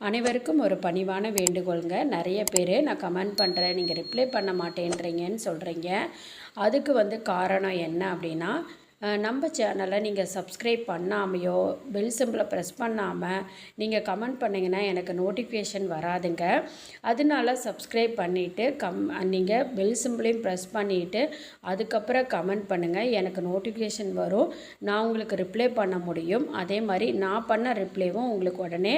அனைவருக்கும் ஒரு பணிவான வேண்டுகோளுங்க. நிறைய பேர் நான் கமெண்ட் பண்ணுறேன் நீங்கள் ரிப்ளை பண்ண மாட்டேன்றீங்கன்னு சொல்கிறீங்க அதுக்கு வந்து காரணம் என்ன அப்படின்னா நம்ம சேனலை நீங்கள் சப்ஸ்கிரைப் பண்ணாமையோ பெல் சிம்பிளை ப்ரெஸ் பண்ணாமல் நீங்கள் கமெண்ட் பண்ணிங்கன்னா எனக்கு நோட்டிஃபிகேஷன் வராதுங்க. அதனால சப்ஸ்கிரைப் பண்ணிவிட்டு கம் நீங்கள் பெல் சிம்பிளையும் ப்ரெஸ் பண்ணிவிட்டு அதுக்கப்புறம் கமெண்ட் பண்ணுங்கள் எனக்கு நோட்டிஃபிகேஷன் வரும். நான் உங்களுக்கு ரிப்ளை பண்ண முடியும். அதே மாதிரி நான் பண்ண ரிப்ளைவும் உங்களுக்கு உடனே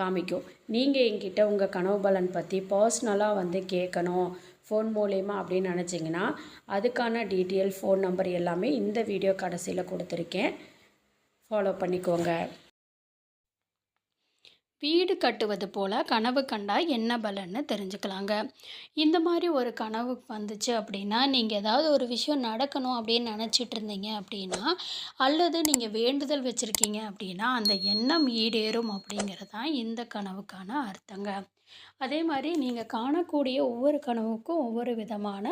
காமிக்கும். நீங்கள் என்கிட்ட உங்கள் கனவு பலன் பற்றி பர்சனலாக வந்து கேட்கணும். ஃபோன் மூலயமா அப்படின்னு நினச்சிங்கன்னா அதுக்கான டீட்டெயில் ஃபோன் நம்பர் எல்லாமே இந்த வீடியோ கடைசியில் கொடுத்துருக்கேன். ஃபாலோ பண்ணிக்கோங்க. வீடு கட்டுவது போல் கனவு கண்டா என்ன பலன்னு தெரிஞ்சுக்கலாங்க. இந்த மாதிரி ஒரு கனவு வந்துச்சு அப்படின்னா நீங்கள் ஏதாவது ஒரு விஷயம் நடக்கணும் அப்படின்னு நினச்சிட்டு இருந்தீங்க அப்படின்னா அல்லது நீங்கள் வேண்டுதல் வச்சுருக்கீங்க அப்படின்னா அந்த எண்ணம் ஈடேறும் அப்படிங்கிறது தான் இந்த கனவுக்கான அர்த்தங்க. அதே மாதிரி நீங்கள் காணக்கூடிய ஒவ்வொரு கனவுக்கும் ஒவ்வொரு விதமான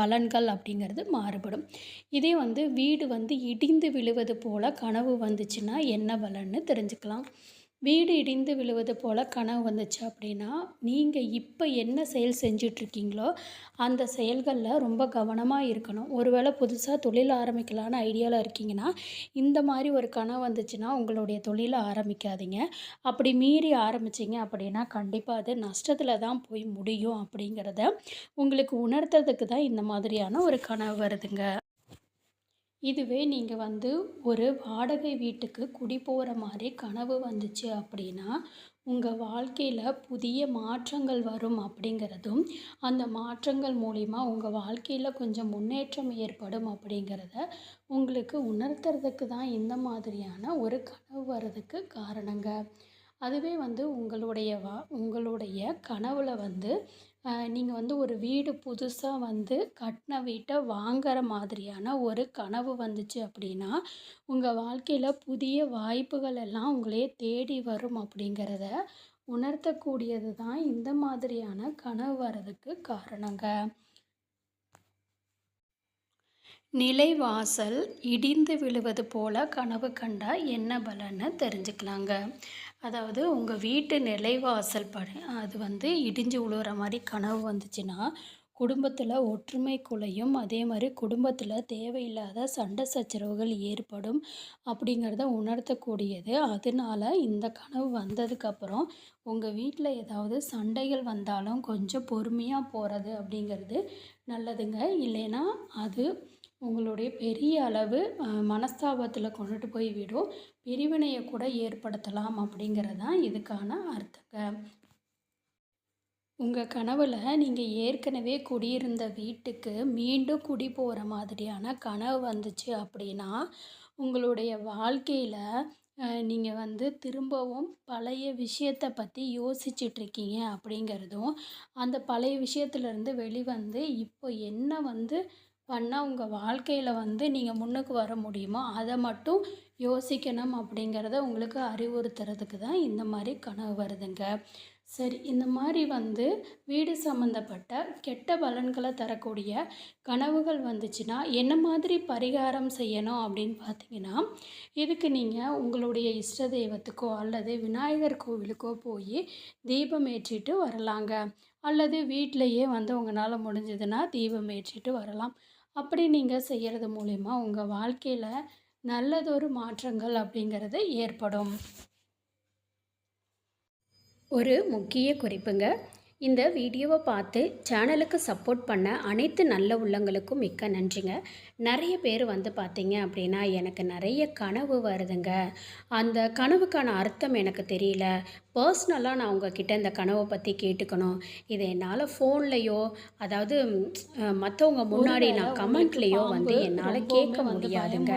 பலன்கள் அப்படிங்கிறது மாறுபடும். இதே வந்து வீடு வந்து இடிந்து விழுவது போல் கனவு வந்துச்சுன்னா என்ன பலன்னு தெரிஞ்சுக்கலாம். வீடு இடிந்து விழுவது போல் கனவு வந்துச்சு அப்படின்னா நீங்கள் இப்போ என்ன செயல் செஞ்சிட்ருக்கீங்களோ அந்த செயல்களில் ரொம்ப கவனமாக இருக்கணும். ஒருவேளை புதுசாக தொழில் ஆரம்பிக்கலான்னு ஐடியாவில் இருக்கீங்கன்னா இந்த மாதிரி ஒரு கனவு வந்துச்சுன்னா உங்களுடைய தொழிலை ஆரம்பிக்காதீங்க. அப்படி மீறி ஆரம்பிச்சிங்க அப்படின்னா கண்டிப்பாக அது நஷ்டத்தில் தான் போய் முடியும் அப்படிங்கிறத உங்களுக்கு உணர்த்துறதுக்கு தான் இந்த மாதிரியான ஒரு கனவு வருதுங்க. இதுவே நீங்கள் வந்து ஒரு வாடகை வீட்டுக்கு குடி போகிற மாதிரி கனவு வந்துச்சு அப்படின்னா உங்கள் வாழ்க்கையில் புதிய மாற்றங்கள் வரும் அப்படிங்கிறதும் அந்த மாற்றங்கள் மூலிமா உங்கள் வாழ்க்கையில் கொஞ்சம் முன்னேற்றம் ஏற்படும் அப்படிங்கிறத உங்களுக்கு உணர்த்துறதுக்கு தான் இந்த மாதிரியான ஒரு கனவு வர்றதுக்கு காரணங்க. அதுவே வந்து உங்களுடைய வா உங்களுடைய கனவில் வந்து நீங்கள் வந்து ஒரு வீடு புதுசாக வந்து கட்டின வீட்டை வாங்குற மாதிரியான ஒரு கனவு வந்துச்சு அப்படின்னா உங்கள் வாழ்க்கையில் புதிய வாய்ப்புகள் எல்லாம் உங்களே தேடி வரும் அப்படிங்கிறத உணர்த்தக்கூடியது தான் இந்த மாதிரியான கனவு வர்றதுக்கு காரணங்க. நிலைவாசல் இடிந்து விழுவது போல கனவு கண்டா என்ன பலன்னு தெரிஞ்சுக்கலாங்க. அதாவது உங்கள் வீட்டு நிலைவாசல் படி அது வந்து இடிஞ்சு விழுகிற மாதிரி கனவு வந்துச்சுன்னா குடும்பத்தில் ஒற்றுமை குலையும் அதே மாதிரி குடும்பத்தில் தேவையில்லாத சண்டை சச்சரவுகள் ஏற்படும் அப்படிங்கிறத உணர்த்தக்கூடியது. அதனால இந்த கனவு வந்ததுக்கப்புறம் உங்கள் வீட்டில் ஏதாவது சண்டைகள் வந்தாலும் கொஞ்சம் பொறுமையாக போகிறது அப்படிங்கிறது நல்லதுங்க. இல்லைன்னா அது உங்களுடைய பெரிய அளவு மனஸ்தாபத்தில் கொண்டுட்டு போய் விடும். பிரிவினையை கூட ஏற்படுத்தலாம் அப்படிங்கிறது தான் இதுக்கான அர்த்தங்க. உங்கள் கனவில் நீங்கள் ஏற்கனவே குடியிருந்த வீட்டுக்கு மீண்டும் குடி போகிற மாதிரியான கனவு வந்துச்சு அப்படின்னா உங்களுடைய வாழ்க்கையில் நீங்கள் வந்து திரும்பவும் பழைய விஷயத்தை பற்றி யோசிச்சிட்ருக்கீங்க அப்படிங்கிறதும் அந்த பழைய விஷயத்துலேருந்து வெளிவந்து இப்போ என்ன வந்து பண்ணால் உங்கள் வாழ்க்கையில் வந்து நீங்கள் முன்னுக்கு வர முடியுமோ? அதை மட்டும் யோசிக்கணும் அப்படிங்கிறத உங்களுக்கு அறிவுறுத்துறதுக்கு தான் இந்த மாதிரி கனவு வருதுங்க. சரி இந்த மாதிரி வந்து வீடு சம்மந்தப்பட்ட கெட்ட பலன்களை தரக்கூடிய கனவுகள் வந்துச்சுன்னா என்ன மாதிரி பரிகாரம் செய்யணும் அப்படின்னு பார்த்தீங்கன்னா இதுக்கு நீங்கள் உங்களுடைய இஷ்ட தெய்வத்துக்கோ அல்லது விநாயகர் கோவிலுக்கோ போய் தீபம் ஏற்றிட்டு வரலாங்க. அல்லது வீட்டிலையே வந்து உங்களால் முடிஞ்சதுன்னா தீபம் ஏற்றிட்டு வரலாம். அப்படி நீங்கள் செய்கிறது மூலிமா உங்கள் வாழ்க்கையில் நல்லதொரு மாற்றங்கள் அப்படிங்கிறது ஏற்படும். ஒரு முக்கிய குறிப்புங்க. இந்த வீடியோவை பார்த்து சேனலுக்கு சப்போர்ட் பண்ண அனைத்து நல்ல உள்ளங்களுக்கும் மிக்க நன்றிங்க. நிறைய பேர் வந்து பார்த்தீங்க அப்படின்னா எனக்கு நிறைய கனவு வருதுங்க. அந்த கனவுக்கான அர்த்தம் எனக்கு தெரியல. பர்சனலாக நான் உங்ககிட்ட இந்த கனவை பற்றி கேட்டுக்கணும். இதை என்னால் ஃபோன்லேயோ அதாவது மற்றவங்க முன்னாடி நான் கமெண்ட்லேயோ வந்து என்னால் கேட்க முடியாதுங்க.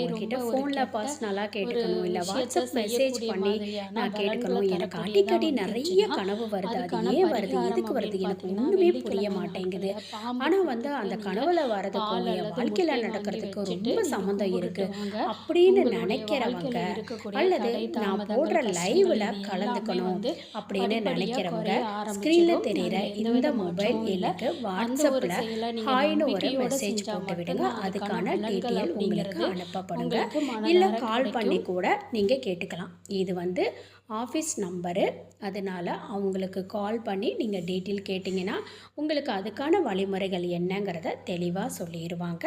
உங்ககிட்ட ஃபோனில் பர்சனலாக கேட்டுக்கணும். இல்லை வாட்ஸ்அப் மெசேஜ் பண்ணி நான் கேட்டுக்கணும். எனக்கு அடிக்கடி நிறைய கனவு வருது. அது ஏன் வருது? எதுக்கு வருது? எனக்கு ஒன்றுமே புரிய மாட்டேங்குது. ஆனால் வந்து அந்த கனவுல வரதுக்கும் என் வாழ்க்கையில் நடக்கிறதுக்கு ரொம்ப சம்மந்தம் இருக்கு. அப்படின்னு நினைக்கிறவங்க அல்லது நான் போடுற லைவ்ல கலந்துக்கணும் அப்படின்னு நினைக்கிறவங்க ஸ்க்ரீனில் தெரியிற இந்த மொபைல் எண்ணுக்கு வாட்ஸ்அப்பில் ஹாய்னு ஒரு மெசேஜ் போட்டு விடுங்க அதுக்கான டீட்டெயில் உங்களுக்கு அனுப்பப்படுங்க இல்லை கால் பண்ணி கூட நீங்கள் கேட்டுக்கலாம். இது வந்து ஆஃபீஸ் நம்பரு அதனால் அவங்களுக்கு கால் பண்ணி நீங்கள் டீட்டெயில் கேட்டிங்கன்னா உங்களுக்கு அதுக்கான வழிமுறைகள் என்னங்கிறத தெளிவாக சொல்லிடுவாங்க